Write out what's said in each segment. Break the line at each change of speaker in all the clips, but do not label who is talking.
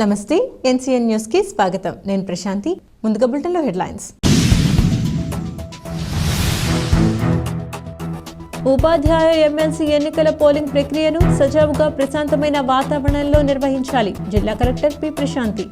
నమస్తే ఎన్సీఎన్ న్యూస్కి స్వాగతం. నేను ప్రశాంతి. ముందుగా బులెటిన్లో హెడ్లైన్స్. ఉపాధ్యాయ ఎమ్మెల్సీ ఎన్నికల పోలింగ్ ప్రక్రియను సజావుగా ప్రశాంతమైన వాతావరణంలో నిర్వహించాలి. జిల్లా కలెక్టర్ పి. ప్రశాంతి.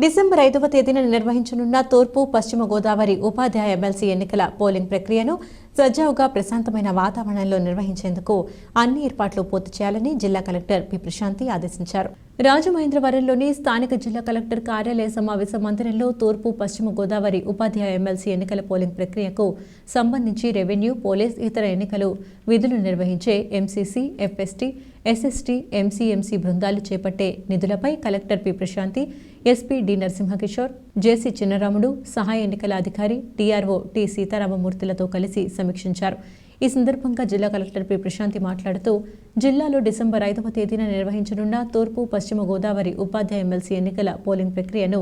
డిసెంబర్ ఐదవ తేదీన నిర్వహించనున్న తూర్పు పశ్చిమ గోదావరి ఉపాధ్యాయ ఎమ్మెల్సీ ఎన్నికల పోలింగ్ ప్రక్రియను సజావుగా ప్రశాంతమైన వాతావరణంలో నిర్వహించేందుకు అన్ని ఏర్పాట్లు పూర్తి చేయాలని జిల్లా కలెక్టర్ పి. ప్రశాంతి ఆదేశించారు. రాజమహేంద్రవరంలోని స్థానిక జిల్లా కలెక్టర్ కార్యాలయ సమావేశ మందిరంలో తూర్పు పశ్చిమ గోదావరి ఉపాధ్యాయ ఎమ్మెల్సీ ఎన్నికల పోలింగ్ ప్రక్రియకు సంబంధించి రెవెన్యూ పోలీస్ ఇతర ఎన్నికలు విధులు నిర్వహించే ఎంసీసీ ఎఫ్ఎస్టీ ఎస్ఎస్టీ ఎంసీఎంసీ బృందాలు చేపట్టే నిధులపై collector P. Prashanthi SP D. Narasimha Kishore JC Chinnaramudu సహాయ ఎన్నికల అధికారి టీఆర్ఓ టి. సీతారామమూర్తులతో కలిసి సమీక్షించారు. ఈ సందర్భంగా జిల్లా కలెక్టర్ పి. ప్రశాంతి మాట్లాడుతూ జిల్లాలో డిసెంబర్ ఐదవ తేదీన నిర్వహించనున్న తూర్పు పశ్చిమ గోదావరి ఉపాధ్యాయ ఎమ్మెల్సీ ఎన్నికల పోలింగ్ ప్రక్రియను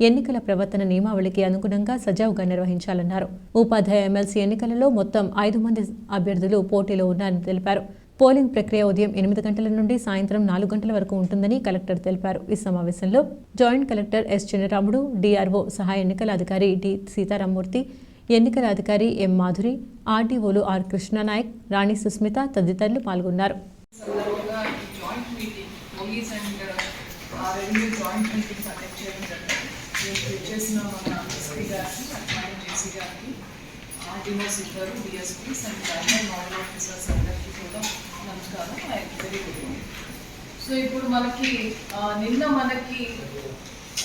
ఎన్నికల ప్రవర్తన నియమావళికి అనుగుణంగా సజావుగా నిర్వహించాలన్నారు. ఉపాధ్యాయ ఎమ్మెల్సీ ఎన్నికలలో మొత్తం ఐదు మంది అభ్యర్థులు పోటీలో ఉన్నారని తెలిపారు. పోలింగ్ ప్రక్రియ ఉదయం ఎనిమిది గంటల నుండి సాయంత్రం నాలుగు గంటల వరకు ఉంటుందని కలెక్టర్ తెలిపారు. ఈ సమావేశంలో joint collector S. Chinnaramudu DRO సహాయ ఎన్నికల అధికారి డి. సీతారామూర్తి ఎన్నికల అధికారి ఎం మాధురి ఆర్డీఓలు ఆర్ కృష్ణానాయక్ రాణి సుస్మిత తదితరులు పాల్గొన్నారు.
ఆర్టీఓస్ ఇద్దరు డిఎస్పీస్ అండ్ గవర్నమెంట్ ఆఫీసర్స్ అందరికీ కూడా నమస్కారం వెరీ గుడ్ సో ఇప్పుడు మనకి నిన్న మనకి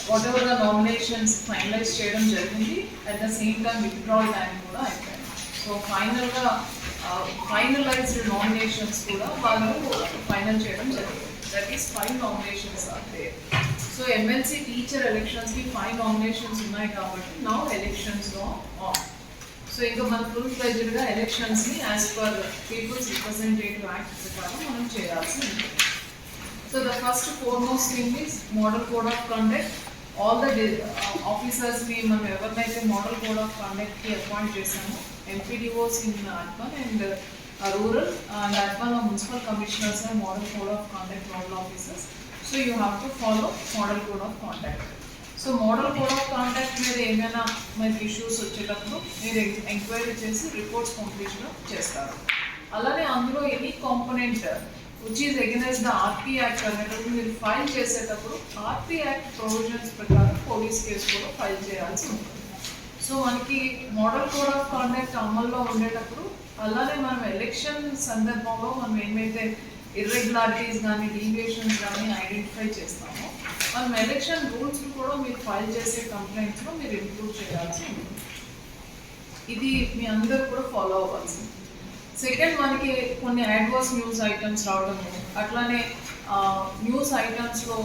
whatever the nominations finalise చేయడం జరిగింది. At the same time withdrawal time కూడా అయిపోయింది. సో ఫైనల్గా ఫైనలైజ్డ్ నామినేషన్స్ కూడా వాళ్ళు ఫైనల్ చేయడం జరిగింది. దట్ ఈస్ ఫైవ్ నామినేషన్స్ అంటే సో ఎమ్మెల్సీ టీచర్ ఎలక్షన్స్కి ఫైవ్ నామినేషన్స్ ఉన్నాయి కాబట్టి నా ఎలక్షన్స్లో ఆన్ సో ఇంకా మన ఫుల్ ఫ్లెజ్డ్గా ఎలక్షన్స్ని as per people's representative act ప్రకారం మనం చేయాల్సి ఉంటుంది. So the first foremost thing is model code of conduct. All the di- uh, మనం ఎవరినైతే మోడల్ కోడ్ ఆఫ్ కండక్ట్కి అపాయింట్ చేసామో MPDOs in urban and rural and urban municipal commissioners model code of conduct nodal officers so you have to follow model code of contact so model code of contact మీద ఏమైనా మనకి issues వచ్చేటప్పుడు మీరు enquiry చేసి reports పంపించడం చేస్తారు. అలానే అందులో any component which is against the RP act అనేటప్పుడు మీరు ఫైల్ చేసేటప్పుడు ఆర్పీ యాక్ట్ ప్రొవిజన్స్ ప్రకారం పోలీస్ కేసు కూడా ఫైల్ చేయాల్సి ఉంటుంది. సో మనకి మోడల్ కోడ్ ఆఫ్ కాండక్ట్ అమల్లో ఉండేటప్పుడు అలానే మనం ఎలక్షన్ సందర్భంలో మనం ఏమైతే ఇర్రెగ్యులారిటీస్ కానీ డీవియేషన్స్ కానీ ఐడెంటిఫై చేస్తామో మనం ఎలక్షన్ రూల్స్ కూడా మీరు ఫైల్ చేసే కంప్లైంట్స్లో మీరు ఇంక్లూడ్ చేయాల్సి ఉంటుంది. ఇది మీ అందరూ కూడా ఫాలో అవ్వాల్సింది సెకండ్ మనకి కొన్ని అడ్వర్స్ న్యూస్ ఐటమ్స్ రావడము అట్లానే న్యూస్ ఐటమ్స్లో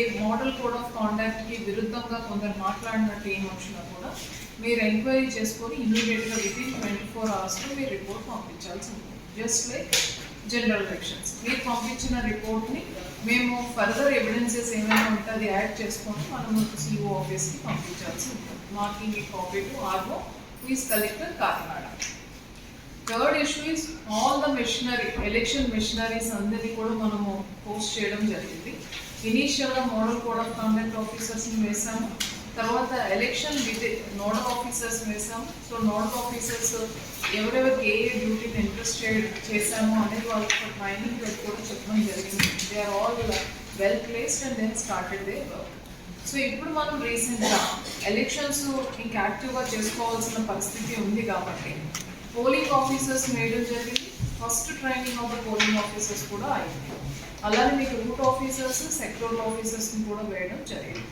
ఏ మోడల్ కోడ్ ఆఫ్ కాంటాక్ట్కి విరుద్ధంగా కొందరు మాట్లాడినట్టు ఏం వచ్చినా కూడా మీరు ఎంక్వైరీ చేసుకొని ఇమీడియట్గా వితిన్ ట్వంటీ ఫోర్ అవర్స్లో మీరు రిపోర్ట్ పంపించాల్సి ఉంటుంది. జస్ట్ లైక్ జనరల్ ఎలక్షన్స్ మీరు పంపించిన రిపోర్ట్ని మేము ఫర్దర్ ఎవిడెన్సెస్ ఏమైనా ఉంటే అది యాడ్ చేసుకొని మనము సిఓ ఆఫీస్కి పంపించాల్సి ఉంటుంది. మాకు మీ copy to RO please collector Kakinada third issue is all the machinery election machineries అందరినీ కూడా మనము పోస్ట్ చేయడం జరిగింది. ఇనీషియల్గా మోడల్ కోడ్ ఆఫ్ కాండక్ట్ ఆఫీసర్స్ని వేసాము తర్వాత ఎలక్షన్ విత్ నోడల్ ఆఫీసర్స్ వేసాము సో నోడల్ ఆఫీసర్స్ ఎవరెవరికి ఏ ఏ డ్యూటీని ఇంట్రెస్ట్ చేశాము అనేది వాళ్ళకి ట్రైనింగ్ కూడా చెప్పడం జరిగింది. They are all well placed and then started they work so ఇప్పుడు మనం రీసెంట్గా ఎలక్షన్స్ ఇంకా యాక్టివ్గా చేసుకోవాల్సిన పరిస్థితి ఉంది కాబట్టి పోలింగ్ ఆఫీసర్స్ వేయడం జరిగింది. First training of the polling officers కూడా అయింది. అలానే మీకు రూట్ ఆఫీసర్స్ సెక్టోరల్ ఆఫీసర్స్ని కూడా వేయడం జరిగింది.